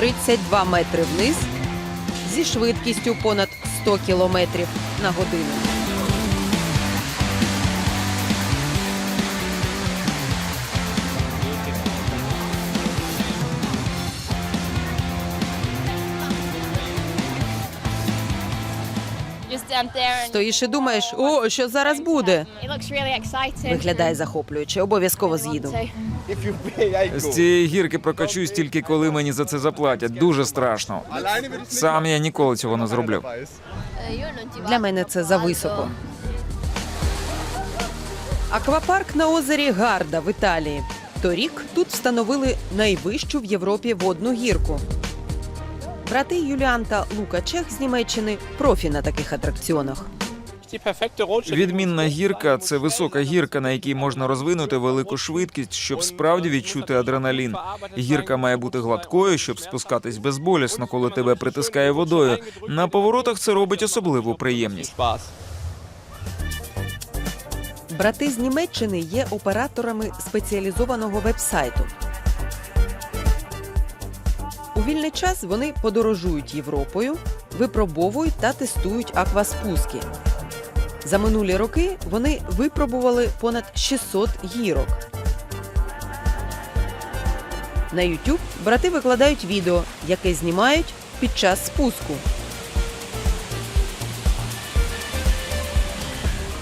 32 метри вниз зі швидкістю понад 100 кілометрів на годину. Стоїш і думаєш, о, що зараз буде. Виглядає захоплююче, обов'язково з'їду. З цієї гірки прокачусь тільки коли мені за це заплатять. Дуже страшно. Сам я ніколи цього не зроблю. Для мене це зависоко. Аквапарк на озері Гарда в Італії. Торік тут встановили найвищу в Європі водну гірку. Брати Юліан та Лука Чех з Німеччини профі на таких атракціонах. Відмінна гірка це висока гірка, на якій можна розвинути велику швидкість, щоб справді відчути адреналін. Гірка має бути гладкою, щоб спускатись безболісно, коли тебе притискає водою. На поворотах це робить особливу приємність. Брати з Німеччини є операторами спеціалізованого вебсайту. У вільний час вони подорожують Європою, випробовують та тестують акваспуски. За минулі роки вони випробували понад 600 гірок. На YouTube брати викладають відео, яке знімають під час спуску.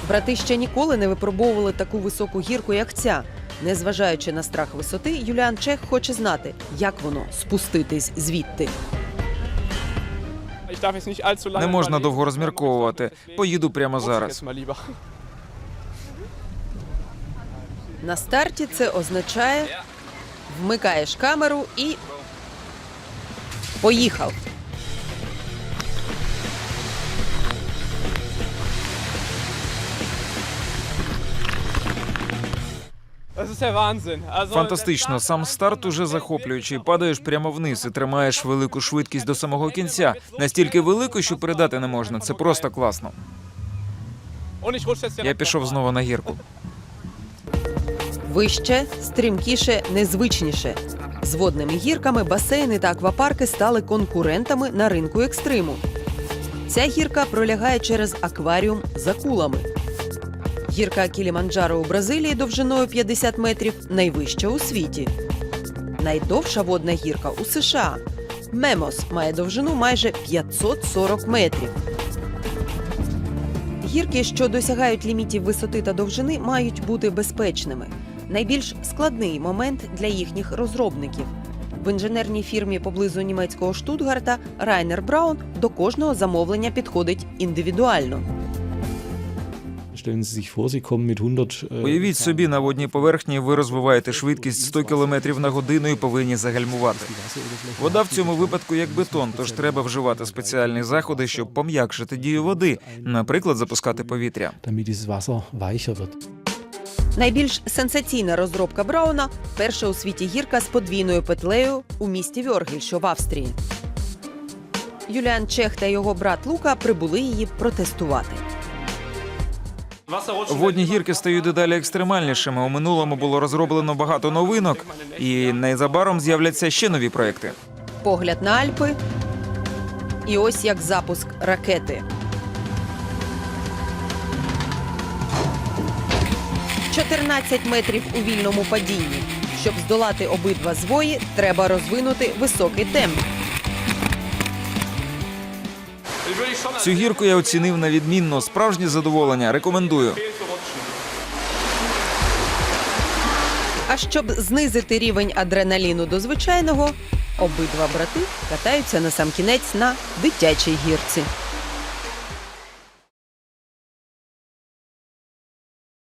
Брати ще ніколи не випробовували таку високу гірку, як ця. Незважаючи на страх висоти, Юліан Чех хоче знати, як воно спуститись звідти. Не можна довго розмірковувати. Поїду прямо зараз. На старті це означає вмикаєш камеру і поїхав. Фантастично, сам старт уже захоплюючий. Падаєш прямо вниз і тримаєш велику швидкість до самого кінця. Настільки велику, що передати не можна. Це просто класно. Я пішов знову на гірку. Вище, стрімкіше, незвичніше. З водними гірками басейни та аквапарки стали конкурентами на ринку екстриму. Ця гірка пролягає через акваріум з акулами. Гірка Кіліманджаро у Бразилії довжиною 50 метрів найвища у світі. Найдовша водна гірка у США. Мемос має довжину майже 540 метрів. Гірки, що досягають лімітів висоти та довжини, мають бути безпечними. Найбільш складний момент для їхніх розробників. В інженерній фірмі поблизу німецького Штутгарта Райнер Браун до кожного замовлення підходить індивідуально. Уявіть собі, на водній поверхні ви розвиваєте швидкість 100 км на годину і повинні загальмувати. Вода в цьому випадку як бетон, тож треба вживати спеціальні заходи, щоб пом'якшити дію води, наприклад, запускати повітря. Найбільш сенсаційна розробка Брауна перша у світі гірка з подвійною петлею у місті Вьоргель, що в Австрії. Юліан Чех та його брат Лука прибули її протестувати. Водні гірки стають дедалі екстремальнішими. У минулому було розроблено багато новинок, і незабаром з'являться ще нові проекти. Погляд на Альпи. І ось як запуск ракети. «14 метрів у вільному падінні. Щоб здолати обидва звої, треба розвинути високий темп. Цю гірку я оцінив на відмінно. Справжнє задоволення. Рекомендую. А щоб знизити рівень адреналіну до звичайного, обидва брати катаються на сам кінець на дитячій гірці.